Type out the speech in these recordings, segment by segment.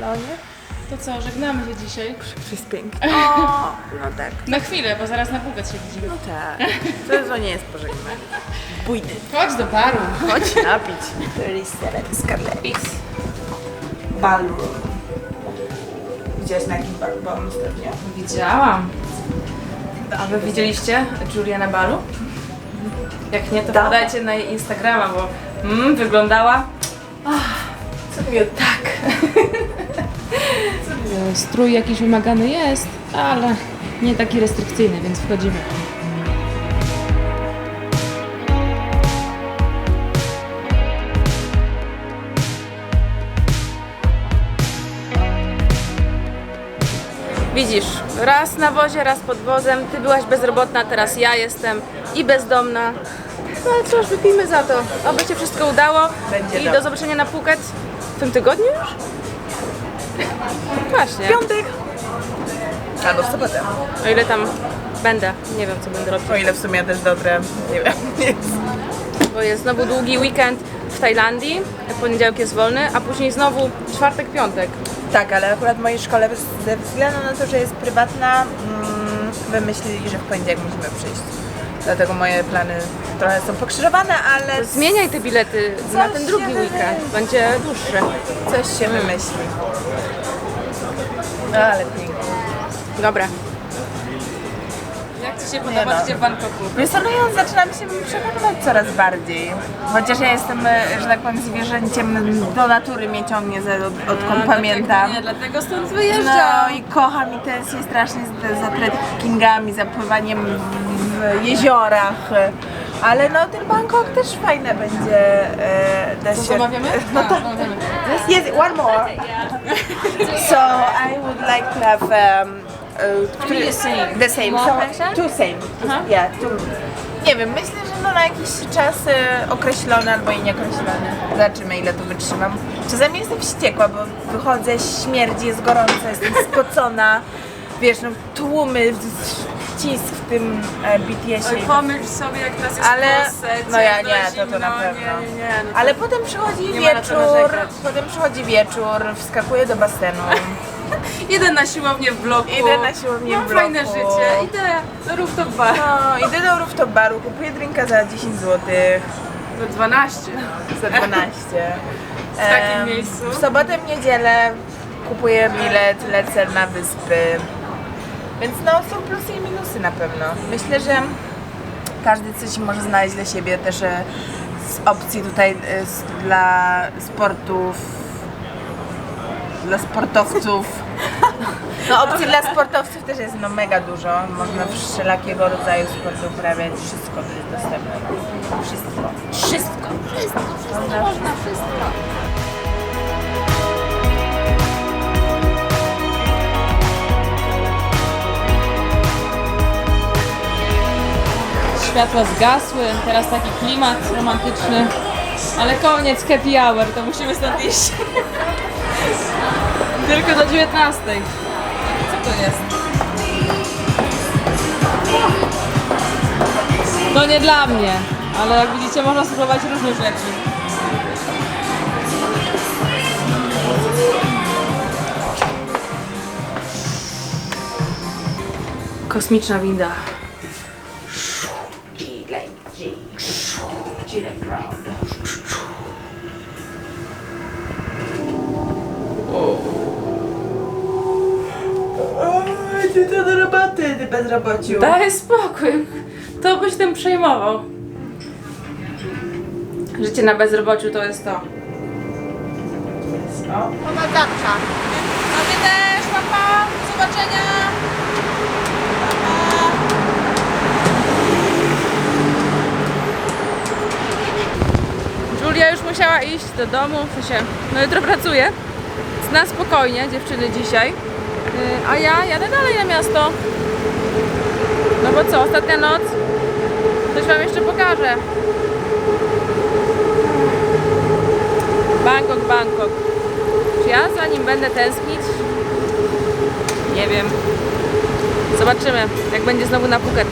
salonie. To co, żegnamy się dzisiaj? Jest pięknie. O, no tak. Na chwilę, bo zaraz na Puget się widzimy. No tak. To, to nie jest pożegnanie. Bójny. Chodź do baru. Chodź napić. Liseret Scarlet. Ballroom. Widziałaś na jakim balu byłam ostatnio? Widziałam. A wy widzieliście Julia na balu? Jak nie, to podajcie na jej Instagrama, bo mm, wyglądała Co tak. Strój jakiś wymagany jest, ale nie taki restrykcyjny, więc wchodzimy. Widzisz, raz na wozie, raz pod wozem. Ty byłaś bezrobotna, teraz ja jestem i bezdomna. No ale cóż, wypijmy za to. Oby się wszystko udało. Będzie I dobrze. do zobaczenia na Phuket w tym tygodniu już? Właśnie. Piątek. Albo w sobotę. O ile tam będę. Nie wiem, co będę robić. O ile w sumie też dobre. Nie wiem. Bo jest znowu długi weekend w Tajlandii. Poniedziałek jest wolny, a później znowu czwartek, piątek. Tak, ale akurat w mojej szkole ze względu na to, że jest prywatna, mm, wymyślili, że w poniedziałek musimy przyjść. Dlatego moje plany trochę są pokrzyżowane, ale Zmieniaj te bilety na Coś ten drugi się weekend. Będzie dłuższy. coś się wymyśli. No, ale pięknie. Dobra. Jak Ci się podoba no. życie w Bangkoku? Wiesz co, no ja zaczynam się przekonywać coraz bardziej. Chociaż ja jestem, e, że tak powiem, zwierzęciem do natury mnie ciągnie za, od, odkąd pamiętam. Nie, dlatego stąd No wyjeżdżam. i kocham i tęsknię strasznie za, za trekkingami, za pływaniem w, w jeziorach. Ale no ten Bangkok też fajne będzie. E, się- zamawiamy? No to, zamawiamy. yes, one more. So I would like to have um, uh, me the same. So, two same. Yeah, two. Nie wiem, myślę, że no na jakiś czas e, określony albo i nieokreślony. Zobaczymy ile tu wytrzymam. Czasami jestem wściekła, bo wychodzę, śmierdzi, jest gorąco, jestem spocona. Wiesz, no tłumy, ścisk w tym e, BTS-ie. Pomyśl sobie, jak teraz jest Ale, w Polsce, no ja ciemno, nie, to to zimno, na pewno. Nie, nie, nie, no to- Ale potem przychodzi Nie ma na co wieczór, narzekać. potem przychodzi wieczór, wskakuję do basenu. Idę na siłownię w bloku. Idę na siłownię Mam w bloku. fajne życie. Idę do rooftop bar. No, idę do rooftop baru, kupuję drinka za 10 zł, Do 12. za 12. W takim Em, miejscu? W sobotę, w niedzielę kupuję bilet, lecę na wyspy. Więc no, są plusy i minusy na pewno. Myślę, że każdy coś może znaleźć dla siebie też e, z opcji tutaj e, z, dla sportów, dla sportowców. No opcji dla sportowców też jest no mega dużo. Można wszelakiego rodzaju sporty uprawiać. Wszystko jest dostępne. Wszystko. Wszystko. Wszystko. Wszystko można. Wszystko. Światła zgasły, teraz taki klimat romantyczny. Ale koniec happy hour, to musimy stąd iść. Tylko do 19. Co to jest? To nie dla mnie, ale jak widzicie można spróbować różnych rzeczy. Kosmiczna winda. Ty bezrobociu. Daj spokój. To byś tym przejmował. Życie na bezrobociu to jest to. Pomagaczka. A ty też, papa. Do zobaczenia. Julia już musiała iść do domu, w sensie, no jutro pracuje. Na spokojnie, dziewczyny dzisiaj. Yy, A ja jadę dalej na miasto. No bo co, ostatnia noc? Coś wam jeszcze pokażę. Bangkok, Bangkok. Czy ja za nim będę tęsknić? Nie wiem. Zobaczymy, jak będzie znowu na Phuket.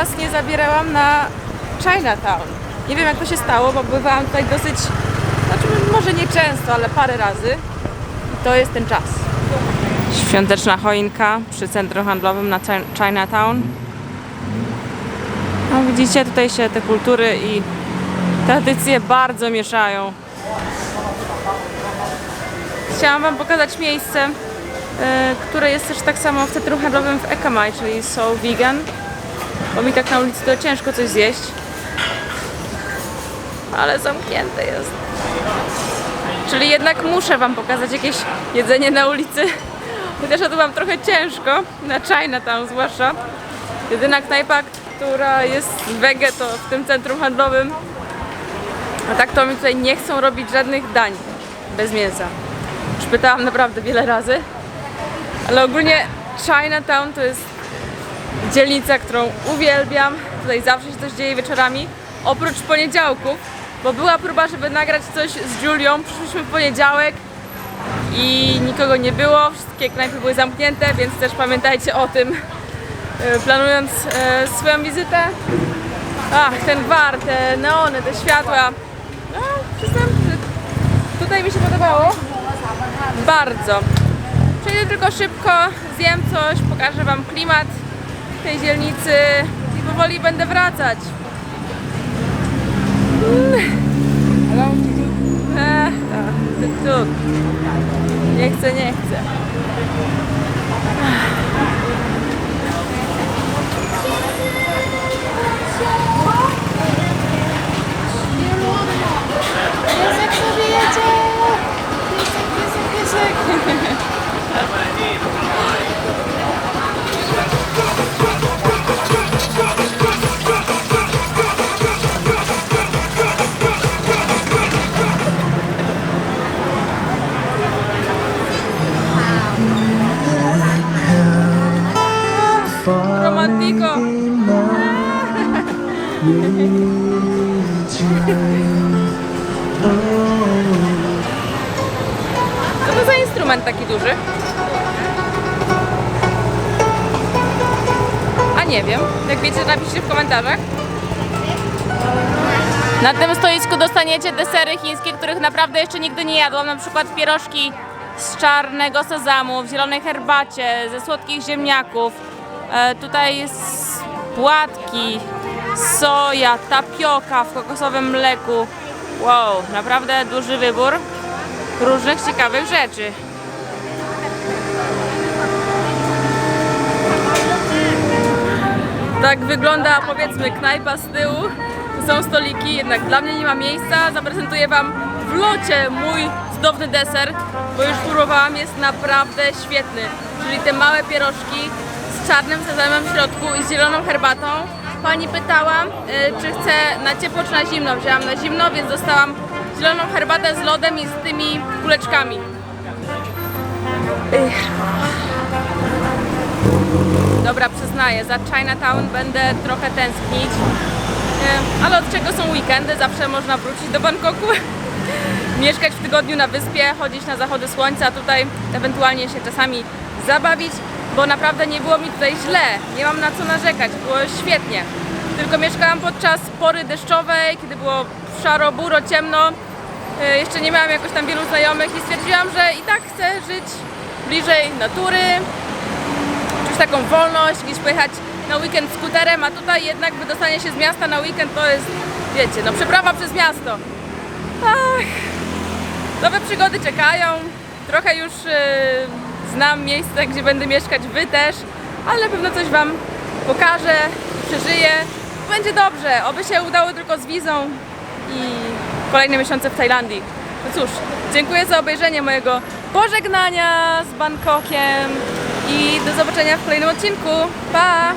Was nie zabierałam na Chinatown. Nie wiem jak to się stało, bo bywałam tutaj dosyć, znaczy może nie często, ale parę razy. I to jest ten czas. Świąteczna choinka przy centrum handlowym na Chi- Chinatown. No widzicie, tutaj się te kultury i tradycje bardzo mieszają. Chciałam Wam pokazać miejsce, e, które jest też tak samo w centrum handlowym w Ekamai, czyli So Vegan. Bo mi tak na ulicy to ciężko coś zjeść. Ale zamknięte jest. Czyli jednak muszę Wam pokazać jakieś jedzenie na ulicy. Chociaż ja tu mam trochę ciężko, na Chinatown zwłaszcza. Jedyna knajpa, która jest wege to w tym centrum handlowym. A tak to mi tutaj nie chcą robić żadnych dań bez mięsa. Już pytałam naprawdę wiele razy. Ale ogólnie Chinatown to jest dzielnica, którą uwielbiam. Tutaj zawsze się coś dzieje wieczorami. Oprócz poniedziałków, bo była próba, żeby nagrać coś z Julią. Przyszliśmy w poniedziałek i nikogo nie było. Wszystkie knajpy były zamknięte, więc też pamiętajcie o tym, e, planując e, swoją wizytę. Ach, ten gwar, te neony, te światła. No, przyznam, tutaj mi się podobało. Bardzo. Przejdę tylko szybko, zjem coś, pokażę Wam klimat tej dzielnicy i powoli będę wracać. Tuk. Nie chcę, nie chcę. Romantico. Co to za instrument taki duży? A nie wiem. Jak wiecie, napiszcie w komentarzach. Na tym stoisku dostaniecie desery chińskie, których naprawdę jeszcze nigdy nie jadłam. Na przykład pierożki z czarnego sezamu, w zielonej herbacie, ze słodkich ziemniaków. E, tutaj jest płatki, soja, tapioka w kokosowym mleku. Wow, naprawdę duży wybór różnych ciekawych rzeczy. Tak wygląda powiedzmy knajpa z tyłu. Są stoliki, jednak dla mnie nie ma miejsca. Zaprezentuję Wam w locie mój cudowny deser, bo już próbowałam, jest naprawdę świetny. Czyli te małe pierożki z czarnym sezamem w środku i z zieloną herbatą. Pani pytała, y, czy chcę na ciepło czy na zimno. Wzięłam na zimno, więc dostałam zieloną herbatę z lodem i z tymi kuleczkami. Dobra, przyznaję, za Chinatown będę trochę tęsknić. Ale od czego są weekendy? Zawsze można wrócić do Bangkoku. Mieszkać w tygodniu na wyspie, chodzić na zachody słońca, tutaj ewentualnie się czasami zabawić, bo naprawdę nie było mi tutaj źle. Nie mam na co narzekać, było świetnie. Tylko mieszkałam podczas pory deszczowej, kiedy było szaro, buro, ciemno. E, Jeszcze nie miałam jakoś tam wielu znajomych i stwierdziłam, że i tak chcę żyć bliżej natury, czuć taką wolność, gdzieś pojechać na weekend skuterem, a tutaj jednak wydostanie się z miasta na weekend to jest, wiecie, no przeprawa przez miasto. Ach, nowe przygody czekają. Trochę już e, znam miejsce, gdzie będę mieszkać, wy też, ale na pewno coś wam pokażę, przeżyję. Będzie dobrze, oby się udało tylko z wizą i kolejne miesiące w Tajlandii. No cóż, dziękuję za obejrzenie mojego pożegnania z Bangkokiem i do zobaczenia w kolejnym odcinku. Pa!